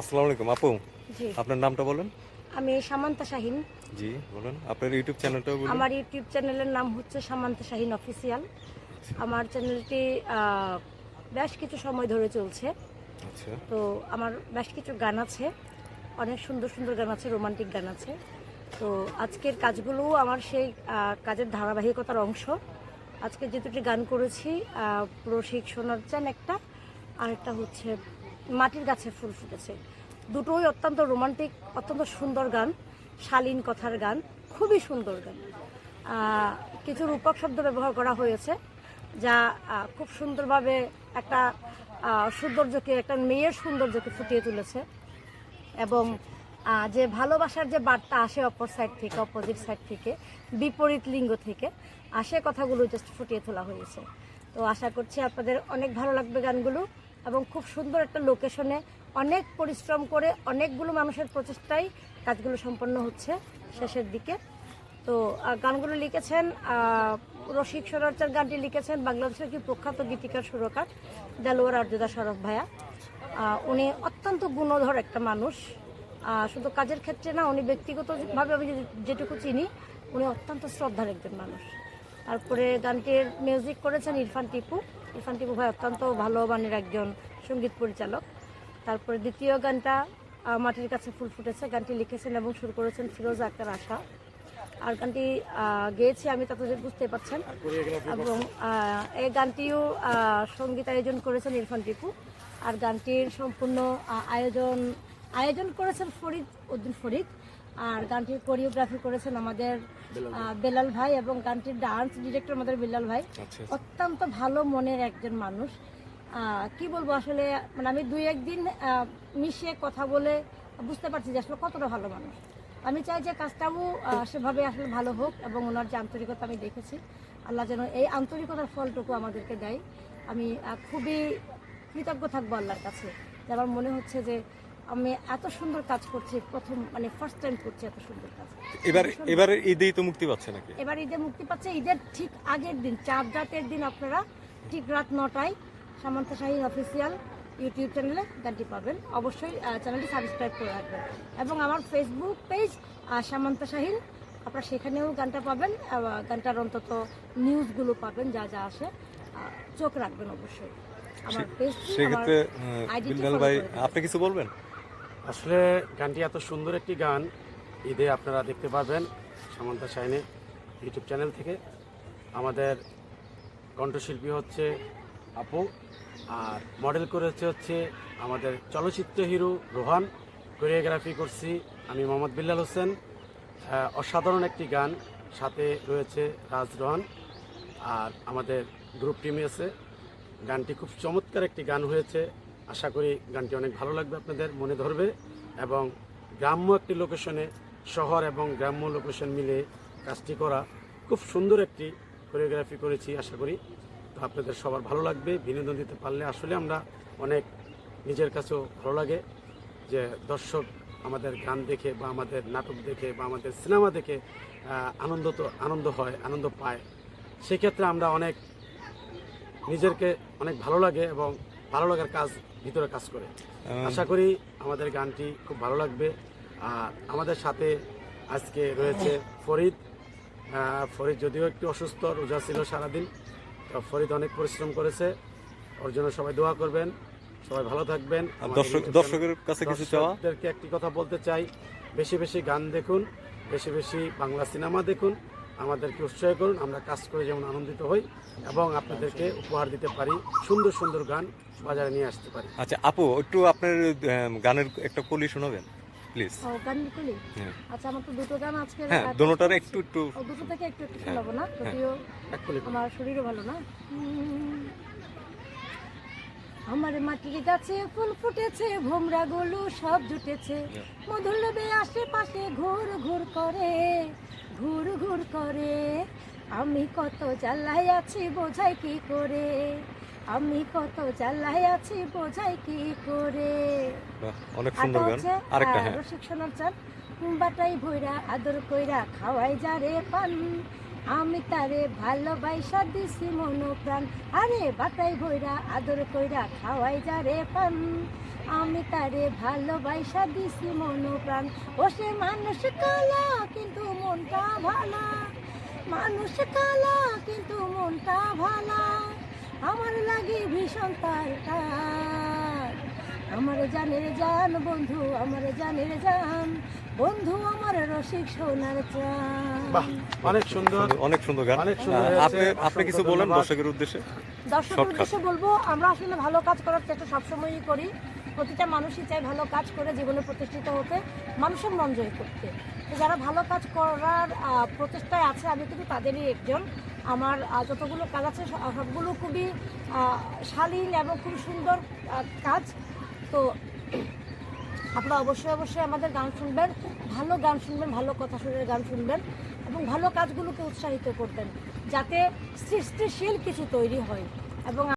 আসসালামু আলাইকুম আপু। জি। আপনার নামটা বলেন। আমি সামান্তা শাহিন। জি বলেন। আপনার ইউটিউব চ্যানেলটাও বলুন। আমার ইউটিউব চ্যানেলের নাম হচ্ছে সামান্তা শাহিন অফিসিয়াল। আমার চ্যানেলটি বেশ কিছু সময় ধরে চলছে। আচ্ছা। তো আমার বেশ কিছু গান আছে। অনেক সুন্দর সুন্দর গান আছে রোমান্টিক গান আছে। তো আজকের কাজগুলোও আমার সেই কাজের ধারাবাহিকতার অংশ। আজকে যে দুটি গান করেছি সোনার চান একটা আর একটা হচ্ছে মাটির গাছে ফুল ফুটেছে। দুটোই অত্যন্ত রোমান্টিক অত্যন্ত সুন্দর গান, শালীন কথার গান, খুবই সুন্দর গান। কিছু রূপক শব্দ ব্যবহার করা হয়েছে, যা খুব সুন্দরভাবে একটা সৌন্দর্যকে, একটা মেয়ের সৌন্দর্যকে ফুটিয়ে তুলেছে এবং যে ভালোবাসার যে বার্তা আসে অপর সাইড থেকে অপোজিট সাইড থেকে, বিপরীত লিঙ্গ থেকে, আসে কথাগুলো জাস্ট ফুটিয়ে তোলা হয়েছে। তো আশা করছি আপনাদের অনেক ভালো লাগবে গানগুলো। এবং খুব সুন্দর একটা লোকেশনে অনেক পরিশ্রম করে অনেকগুলো মানুষের প্রচেষ্টায় কাজগুলো সম্পন্ন হচ্ছে শেষের দিকে। তো গানগুলো লিখেছেন রসিক সরচার গানটি লিখেছেন, বাংলাদেশের কি প্রখ্যাত গীতিকার সুরকার দেলোয়ার আর্যদা সরফ ভাইয়া। উনি অত্যন্ত গুণধর একটা মানুষ। শুধু কাজের ক্ষেত্রে না, উনি ব্যক্তিগতভাবে আমি যেটুকু চিনি, উনি অত্যন্ত শ্রদ্ধার একজন মানুষ। তারপরে গানটির মিউজিক করেছেন ইরফান টিপু। ইরফান টিপু অত্যন্ত ভালো মানের একজন সংগীত পরিচালক। তারপরে দ্বিতীয় গানটা মাটির কাছে ফুল ফুটেছে, গানটি লিখেছেন এবং শুরু করেছেন ফিরোজ আক্তার আশা। আর গানটি গেয়েছি আমি ততদিন বুঝতে পারছেন। এবং এই গানটিও সংগীত আয়োজন করেছেন ইরফান টিপু। আর গানটির সম্পূর্ণ আয়োজন আয়োজন করেছেন ফরিদ উদ্দিন ফরিদ। আর গানটির কোরিওগ্রাফি করেছেন আমাদের বেলাল ভাই। এবং গানটির ডান্স ডিরেক্টর আমাদের বেলাল ভাই। আচ্ছা অত্যন্ত ভালো মনের একজন মানুষ। কি বলব আসলে মানে আমি দুই একদিন মিশে কথা বলে বুঝতে পারছি যে আসলে কতটা ভালো মানুষ। আমি চাই যে কাজটাও সেভাবে আসলে ভালো হোক এবং ওনার যে আন্তরিকতা আমি দেখেছি আল্লাহ যেন এই আন্তরিকতার ফলটুকু আমাদেরকে দেয়। আমি খুবই কৃতজ্ঞ থাকব আল্লাহর কাছে। যে আমার মনে হচ্ছে যে আমি এত সুন্দর কাজ করছি প্রথম মানে ফার্স্ট টাইম করছি এত সুন্দর কাজ। এবার এবারে ঈদেই তো মুক্তি পাচ্ছে নাকি? এবার ঈদে মুক্তি পাচ্ছে ঈদের ঠিক আগের দিন চার রাতের দিন আপনারা ঠিক রাত নটায় সামান্ত শাহীন অফিসিয়াল ইউটিউব চ্যানেলে গানটি পাবেন। অবশ্যই চ্যানেলটি সাবস্ক্রাইব করে রাখবেন। এবং আমার ফেসবুক পেজ সামান্ত শাহীন আপনারা সেখানেও গানটা পাবেন গানটার অন্তত নিউজগুলো পাবেন যা যা আসে চোখ রাখবেন অবশ্যই। আমার পেজ সেক্ষেত্রে বিল্লাল ভাই আপনি কিছু বলবেন? আসলে গানটি এত সুন্দর একটি গান, ঈদে আপনারা দেখতে পারবেন সামান্তা শাইনে ইউটিউব চ্যানেল থেকে। আমাদের কণ্ঠশিল্পী হচ্ছে আপু, আর মডেল করেছে হচ্ছে আমাদের চলচ্চিত্র হিরো রোহান। কোরিওগ্রাফি করছি আমি মোহাম্মদ বিল্লাল হোসেন। অসাধারণ একটি গান, সাথে রয়েছে রাজ রোহান, আর আমাদের গ্রুপ টিমে আছে। গানটি খুব চমৎকার একটি গান হয়েছে। আশা করি গানটি অনেক ভালো লাগবে আপনাদের, মনে ধরবে এবং গ্রাম্য একটি লোকেশনে শহর এবং গ্রাম্য লোকেশন মিলে কাজটি করা খুব সুন্দর একটি কোরিওগ্রাফি করেছি আশা করি। তো আপনাদের সবার ভালো লাগবে, বিনোদন দিতে পারলে আসলে আমরা অনেক নিজের কাছেও ভালো লাগে যে দর্শক আমাদের গান দেখে বা আমাদের নাটক দেখে বা আমাদের সিনেমা দেখে আনন্দ তো, আনন্দ হয়, আনন্দ পায়। সেক্ষেত্রে আমরা অনেক নিজেরকে অনেক ভালো লাগে এবং ভালো লাগার কাজ ভিতরে কাজ করে। আশা করি আমাদের গানটি খুব ভালো লাগবে। আর আমাদের সাথে আজকে রয়েছে ফরিদ। ফরিদ যদিও একটু অসুস্থ রোজা ছিল সারাদিন। তো ফরিদ অনেক পরিশ্রম করেছে। ওর জন্য সবাই দোয়া করবেন। সবাই ভালো থাকবেন। দর্শক দর্শকের কাছে কিছু একটি কথা বলতে চাই। বেশি বেশি গান দেখুন বেশি বেশি বাংলা সিনেমা দেখুন। আমাদেরকে উৎসাহ করুন আমরা কাজ করে যেমন আনন্দিত হই এবং আপনাদেরকে উপহার দিতে পারি সুন্দর সুন্দর গান বাজারে নিয়ে আসতে পারি। আচ্ছা আপু একটু আপনার গানের একটা কলি শোনাবেন প্লিজ হ্যাঁ। আচ্ছা আমার তো দুটো গান আজকে হ্যাঁ একটু একটু ও দুটো থেকে একটু একটু শোনাবো না? যদিও আমার শরীরও ভালো না। আমার মাটির গাছে ফুল ফুটেছে ভোমরা গুলো সব জুটেছে। মধুর লোভে আশেপাশে ঘুর ঘুর করে। ঘুর ঘুর করে। আমি কত জ্বালায় আছি বোঝাই কি করে? আমি কত জ্বালায় আছি বোঝাই কি করে? অনেক সুন্দর গান। আরেকটা হ্যাঁ। রসিক শোনার চান বাটাই ভইরা আদর কইরা খাওয়াই যারে পান। আমি তারে ভালোবাসা দিছি মন প্রাণ আরে বাতাই ভৈরা, আদর কইরা খাওয়াই যা রে পান আমি তারে ভালোবাসা দিছি মন প্রাণ ও সে মানুষ কালা, কিন্তু মনটা ভালা। মানুষ কালা, কিন্তু মনটা ভালা। আমার লাগে ভীষণ তার। আমার জানের জান বন্ধু, আমার জানের জান। বন্ধু আমার রসিক সোনার বাহ অনেক সুন্দর। অনেক সুন্দর গান। অনেক সুন্দর আপনি আপনি কিছু বলেন। দর্শকের উদ্দেশ্যে? দর্শকের উদ্দেশ্যে বলব আমরা আসলে ভালো কাজ করার চেষ্টা সবসময়ই করি। প্রতিটা মানুষই চায় ভালো কাজ করে জীবনে প্রতিষ্ঠিত হতে মানুষের মন জয় করতে। তো যারা ভালো কাজ করার প্রচেষ্টায় আছে আমি কিন্তু তাদেরই একজন। আমার যতগুলো কাজ আছে সবগুলো খুবই শালীন এবং খুব সুন্দর কাজ। তো আপনারা অবশ্যই অবশ্যই আমাদের গান শুনবেন, ভালো গান শুনবেন, ভালো কথা শুনে গান শুনবেন এবং ভালো কাজগুলোকে উৎসাহিত করবেন, যাতে সৃষ্টিশীল কিছু তৈরি হয় এবং